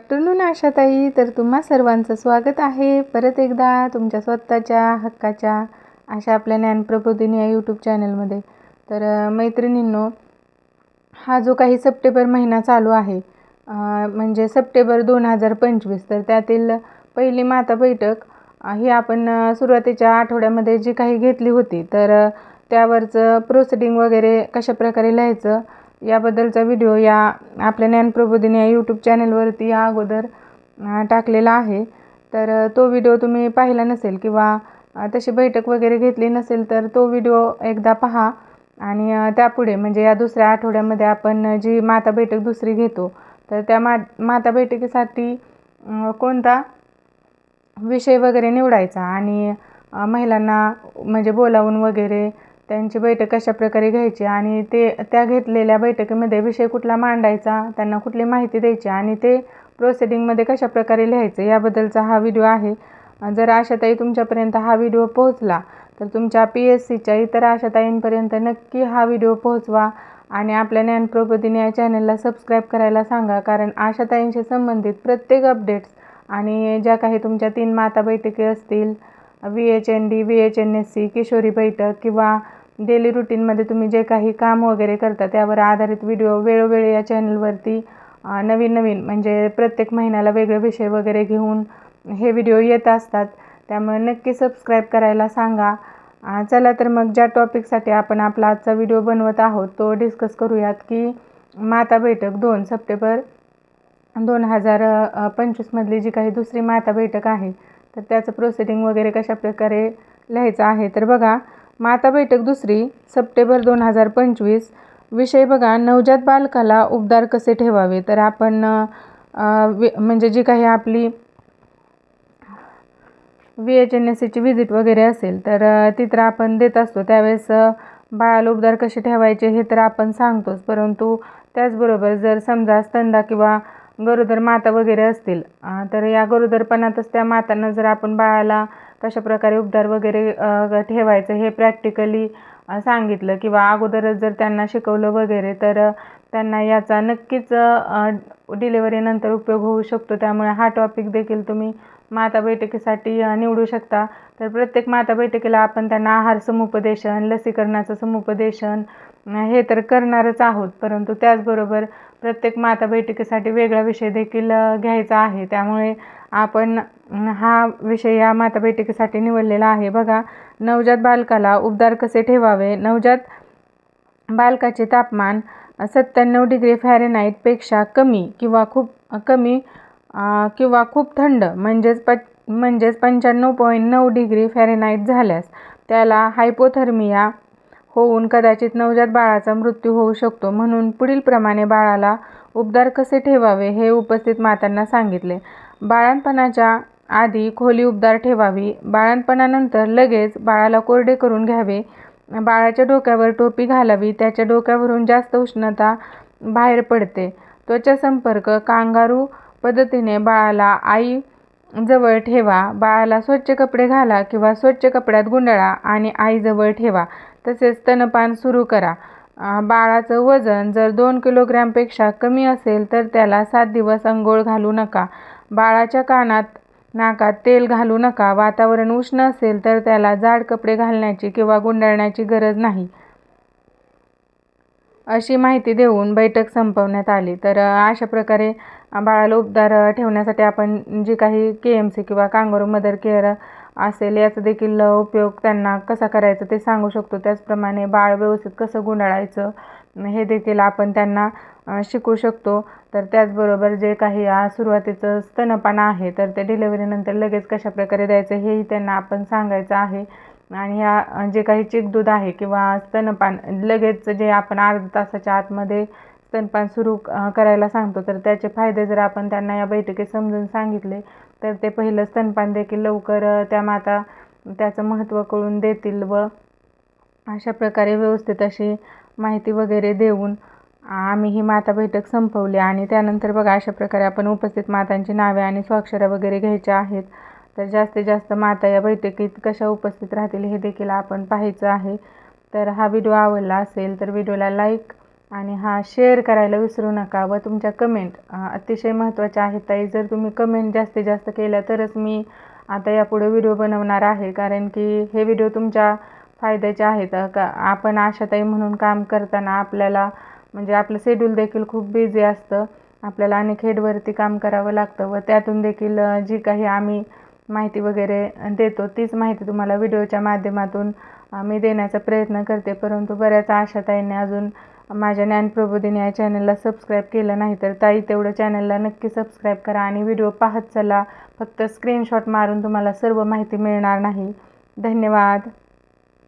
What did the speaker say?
Afternoon आशाताई तर तुम्हा सर्वांचं स्वागत आहे. परत एकदा तुमच्या स्वतःच्या हक्काच्या अशा आपल्या ज्ञानप्रबोधिनी या यूट्यूब चॅनलमध्ये तर मैत्रिणींनो हा जो काही सप्टेंबर महिना चालू आहे म्हणजे सप्टेंबर दोन हजार पंचवीस तर त्यातील पहिली माता बैठक ही आपण सुरुवातीच्या आठवड्यामध्ये जी काही घेतली होती तर त्यावरचं प्रोसिडिंग वगैरे कशा प्रकारे लिहायचं याबद्दलचा व्हिडिओ या आपल्या ज्ञानप्रबोधिनी या यूट्यूब चॅनलवरती या अगोदर टाकलेला आहे. तर तो व्हिडिओ तुम्ही पाहिला नसेल किंवा तशी बैठक वगैरे घेतली नसेल तर तो व्हिडिओ एकदा पहा. आणि त्यापुढे म्हणजे या दुसऱ्या आठवड्यामध्ये आपण जी माता बैठक दुसरी घेतो तर त्या मा माता बैठकीसाठी कोणता विषय वगैरे निवडायचा? आणि महिलांना म्हणजे बोलावून वगैरे त्यांची बैठक कशा प्रकारे घ्यायची आणि ते त्या घेतलेल्या बैठकीमध्ये विषय कुठला मांडायचा त्यांना कुठली माहिती द्यायची आणि ते प्रोसिडिंगमध्ये कशा प्रकारे लिहायचं याबद्दलचा हा व्हिडिओ आहे. जर आशाताई तुमच्यापर्यंत हा व्हिडिओ पोहोचला तर तुमच्या पी एस सीच्या इतर आशाताईंपर्यंत नक्की हा व्हिडिओ पोहोचवा आणि आपल्या ज्ञानप्रबोधिनी या चॅनलला सबस्क्राईब करायला सांगा. कारण आशाताईंशी संबंधित प्रत्येक अपडेट्स आणि ज्या काही तुमच्या तीन माता बैठकी असतील V H N D V H N S C Kishori बैठक किंवा डेली रुटीनमध्ये तुम्ही जे काही काम वगैरे करता त्यावर आधारित व्हिडिओ वेळोवेळी या चॅनलवरती नवीन नवीन म्हणजे प्रत्येक महिन्याला वेगळे विषय वगैरे घेऊन हे व्हिडिओ येत असतात. त्यामुळे नक्की सबस्क्राईब करायला सांगा. चला तर मग ज्या टॉपिकसाठी आपण आपला आजचा व्हिडिओ बनवत आहोत तो डिस्कस करूयात की माता बैठक दोन सप्टेंबर दोन हजार पंचवीसमधली जी काही दुसरी माता बैठक आहे तर त्याचं प्रोसिडिंग वगैरे कशा प्रकारे लिहायचं आहे तर बघा. माता बैठक दुसरी सप्टेंबर दोन हजार पंचवीस. विषय बघा नवजात बालकाला उबदार कसे ठेवावे? तर आपण वि- म्हणजे जी काही आपली व्ही एच एन एस सीची व्हिजिट वगैरे असेल तर ती तर आपण देत असतो. त्यावेळेस बाळाला उबदार कसे ठेवायचे हे तर आपण सांगतोच. परंतु त्याचबरोबर जर समजा स्तंदा किंवा गरोदर माता वगैरे असतील तर या गरोदरपणातच त्या मातांना जर आपण बाळाला कशा प्रकारे उबदार वगैरे ठेवायचं हे प्रॅक्टिकली सांगितलं. किंवा अगोदरच जर त्यांना शिकवलं वगैरे तर त्यांना याचा नक्कीच डिलेवरीनंतर उपयोग होऊ शकतो. त्यामुळे हा टॉपिक देखील तुम्ही माता बैठकीसाठी निवडू शकता. तर प्रत्येक माता बैठकीला आपण त्यांना आहार समुपदेशन लसीकरणाचं समुपदेशन हे तर करणारच आहोत. परंतु त्याचबरोबर प्रत्येक माता बैठकीसाठी वेगळा विषय देखील घ्यायचा आहे. त्यामुळे आपण हा विषय या माता निवडलेला आहे. बघा नवजात बालकाला उबदार कसे ठेवावे? नवजात बालकाचे तापमान सत्त्याण्णव डिग्री फॅरेनाईटपेक्षा कमी किंवा खूप कमी किंवा खूप थंड म्हणजेच प म्हणजेच पंच्याण्णव पॉईंट नऊ डिग्री फॅरेनाईट झाल्यास त्याला हायपोथर्मिया होऊन कदाचित नवजात बाळाचा मृत्यू होऊ शकतो. म्हणून पुढीलप्रमाणे बाळाला उबदार कसे ठेवावे हे उपस्थित मातांना सांगितले. बाळंतपणाच्या आधी खोली उबदार ठेवावी बाळंतपणानंतर लगेच बाळाला कोरडे करून घ्यावे. बाळाच्या डोक्यावर टोपी घालावी त्याच्या डोक्यावरून जास्त उष्णता बाहेर पडते. त्वचा संपर्क कांगारू पद्धतीने बाळाला आई जवळ ठेवा. बाळाला स्वच्छ कपडे घाला किंवा स्वच्छ कपड्यात गुंडाळा आणि आईजवळ ठेवा. तसेच स्तनपान सुरू करा. बाळाचं वजन जर दोन किलोग्रॅमपेक्षा कमी असेल तर त्याला सात दिवस अंघोळ घालू नका. बाळाच्या कानात नाकात तेल घालू नका. वातावरण उष्ण असेल तर त्याला जाड कपडे घालण्याची किंवा गुंडाळण्याची गरज नाही. अशी माहिती देऊन बैठक संपवण्यात आली. तर अशा प्रकारे बाळाला उबदार ठेवण्यासाठी आपण जी काही के एम सी किंवा कांगारू मदर केअर असेल याचा देखील उपयोग त्यांना कसा करायचा ते सांगू शकतो. त्याचप्रमाणे बाळ व्यवस्थित कसं गुंडाळायचं हे देखील आपण त्यांना शिकू शकतो. तर त्याचबरोबर जे काही सुरुवातीचं स्तनपान आहे तर ते डिलेवरीनंतर लगेच कशा प्रकारे द्यायचं हेही त्यांना आपण सांगायचं आहे. आणि ह्या जे काही चिकदूध आहे किंवा स्तनपान लगेच जे आपण अर्धा तासाच्या आतमध्ये स्तनपान सुरू करायला सांगतो तर त्याचे फायदे जर आपण त्यांना या बैठकीत समजून सांगितले तर ते पहिलं स्तनपान देखील लवकर त्या माता त्याचं महत्त्व कळून देतील व अशा प्रकारे व्यवस्थित अशी माहिती वगैरे देऊन आम्ही ही माता बैठक संपवली. आणि त्यानंतर बघा अशा प्रकारे आपण उपस्थित मातांची नावे आणि स्वाक्षऱ्या वगैरे घ्यायच्या आहेत. तर जास्तीत जास्त माता या बैठकीत कशा उपस्थित राहतील हे देखील आपण पाहायचं आहे. तर हा व्हिडिओ आवडला असेल तर व्हिडिओला लाईक आणि हा शेअर करायला विसरू नका व तुमच्या कमेंट अतिशय महत्त्वाच्या आहेत ताई. जर तुम्ही कमेंट जास्तीत जास्त केल्या तरच मी आता यापुढे व्हिडिओ बनवणार आहे. कारण की हे व्हिडिओ तुमच्या फायद्याचे आहेत. का आपण आशाताई म्हणून काम करताना आपल्याला म्हणजे आपलं शेड्यूल देखील खूप बिझी असतं. आपल्याला अनेक हेडवरती काम करावं लागतं व त्यातून देखील जी काही आम्ही माहिती वगैरे देतो तीच माहिती तुम्हाला व्हिडिओच्या माध्यमातून मी देण्याचा प्रयत्न करते. परंतु बऱ्याच आशाताईंनी अजून माझ्या ज्ञानप्रबोधिनी या चॅनलला सबस्क्राईब केलं नाही तर ताई तेवढं चॅनलला नक्की सबस्क्राईब करा आणि व्हिडिओ पाहत चला. फक्त स्क्रीनशॉट मारून तुम्हाला सर्व माहिती मिळणार नाही. धन्यवाद.